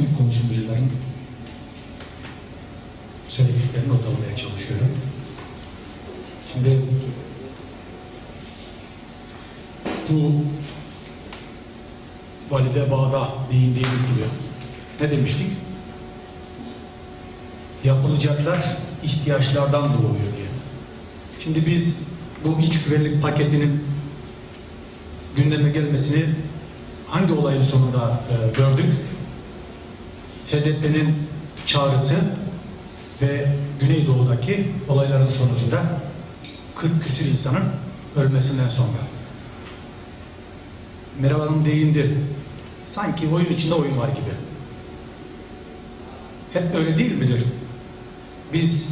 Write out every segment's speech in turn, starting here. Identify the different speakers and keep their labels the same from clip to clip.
Speaker 1: tüm konuşmacıların söylediklerini not almaya çalışıyorum. Şimdi bu Valide Bağ'da değindiğimiz gibi ne demiştik? Yapılacaklar ihtiyaçlardan doğuyor diye. Şimdi biz bu iç güvenlik paketinin gündeme gelmesini hangi olayın sonunda e, gördük? HDP'nin çağrısı ve Güneydoğu'daki olayların sonucunda 40 küsür insanın ölmesinden sonra. Meral Hanım değindi. Sanki oyun içinde oyun var gibi. Hep öyle değil midir? Biz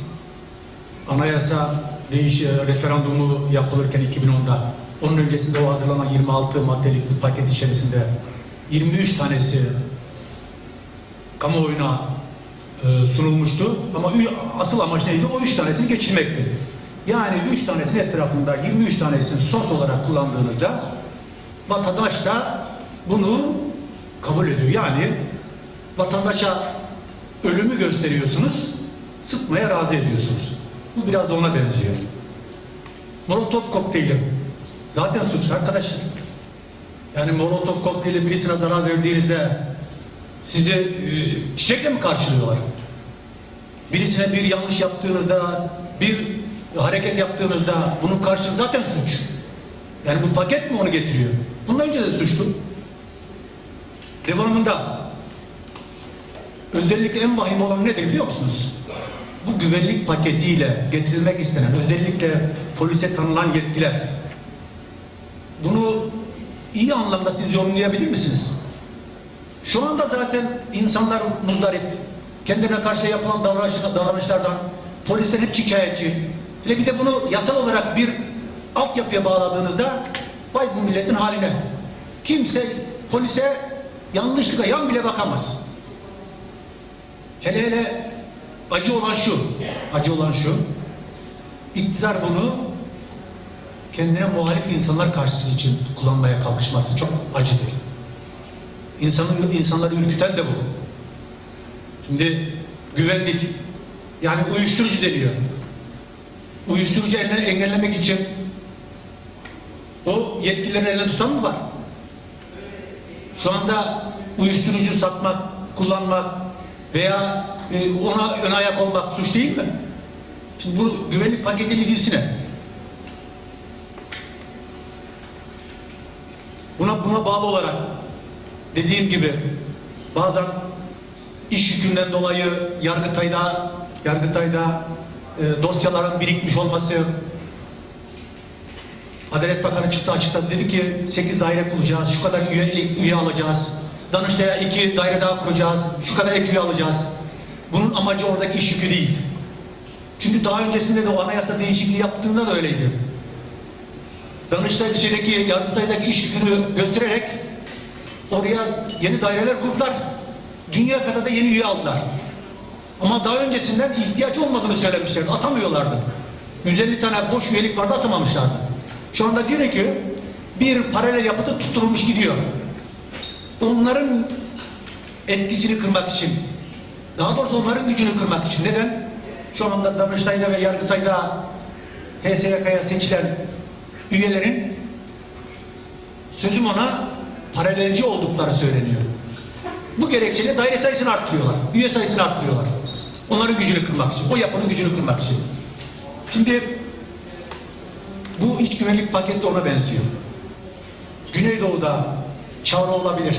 Speaker 1: anayasa değiş referandumu yapılırken 2010'da onun öncesinde o hazırlanan 26 maddelik bir paket içerisinde 23 tanesi kamuoyuna e, sunulmuştu. Ama asıl amaç neydi? O üç tanesini geçirmekti. Yani üç tanesinin etrafında 23 tanesini sos olarak kullandığınızda vatandaş da bunu kabul ediyor. Yani vatandaşa ölümü gösteriyorsunuz, sıkmaya razı ediyorsunuz. Bu biraz da ona benziyor. Molotov kokteyli. Zaten suç arkadaşlar. Yani Molotov kokteyli birisine zarar verdiğinizde sizi e, çiçekle mi karşılıyorlar? Birisine bir yanlış yaptığınızda, bir hareket yaptığınızda bunun karşılığı zaten suç. Yani bu paket mi onu getiriyor? Bundan önce de suçtu. Devamında özellikle en vahim olan nedir biliyor musunuz? Bu güvenlik paketiyle getirilmek istenen özellikle polise tanınan yetkiler bunu iyi anlamda siz yorumlayabilir misiniz? Şu anda zaten insanlar muzdarip. Kendine karşı yapılan davranış, davranışlardan polisten hep şikayetçi. Hele bir de bunu yasal olarak bir altyapıya bağladığınızda vay bu milletin haline. Kimse polise yanlışlıkla yan bile bakamaz. Hele hele acı olan şu, acı olan şu, iktidar bunu kendine muhalif insanlar karşısı için kullanmaya kalkışması çok acıdır. İnsanı, insanları ürküten de bu. Şimdi güvenlik, yani uyuşturucu deniyor. Uyuşturucu engellemek için o yetkilerin eline tutan mı var? Şu anda uyuşturucu satmak, kullanmak veya e, ona ön ayak olmak suç değil mi? Şimdi bu güvenlik paketiyle ilgisi ne? Buna buna bağlı olarak dediğim gibi bazen iş yükünden dolayı Yargıtay'da Yargıtay'da e, dosyaların birikmiş olması Adalet Bakanı çıktı açıkladı dedi ki 8 daire kuracağız, şu kadar üye, üye alacağız. Danıştay'a 2 daire daha kuracağız, şu kadar ek üye alacağız. Bunun amacı oradaki iş yükü değil. Çünkü daha öncesinde de o anayasa değişikliği yaptığında da öyleydi. Danıştay dışındaki, Yargıtay'daki iş yükünü göstererek oraya yeni daireler kurdular. Dünya kadar da yeni üye aldılar. Ama daha öncesinden ihtiyaç olmadığını söylemişlerdi. Atamıyorlardı. 150 tane boş üyelik vardı atamamışlardı. Şu anda diyor ki bir paralel yapıda tutturulmuş gidiyor. Onların etkisini kırmak için daha doğrusu onların gücünü kırmak için. Neden? Şu anda Danıştay'da ve Yargıtay'da HSYK'ya seçilen üyelerin sözüm ona paralelci oldukları söyleniyor. Bu gerekçeyle daire sayısını arttırıyorlar. Üye sayısını arttırıyorlar. Onların gücünü kırmak için. O yapının gücünü kırmak için. Şimdi bu iç güvenlik paketi de ona benziyor. Güneydoğu'da çağrı olabilir.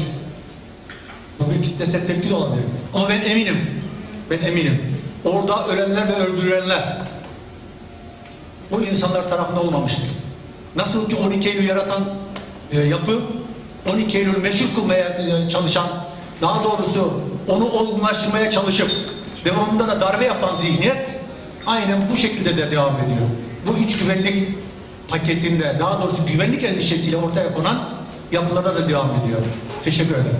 Speaker 1: Bu bir kitlesel tepki de olabilir. Ama ben eminim, ben eminim. Orada ölenler ve öldürülenler bu insanlar tarafında olmamıştır. Nasıl ki 12 Eylül yaratan e, yapı 12 Eylül meşhur kılmaya e, çalışan daha doğrusu onu olgunlaştırmaya çalışıp devamında da darbe yapan zihniyet aynen bu şekilde de devam ediyor. Bu iç güvenlik paketinde daha doğrusu güvenlik endişesiyle ortaya konan yapılara da devam ediyor. Teşekkür ederim.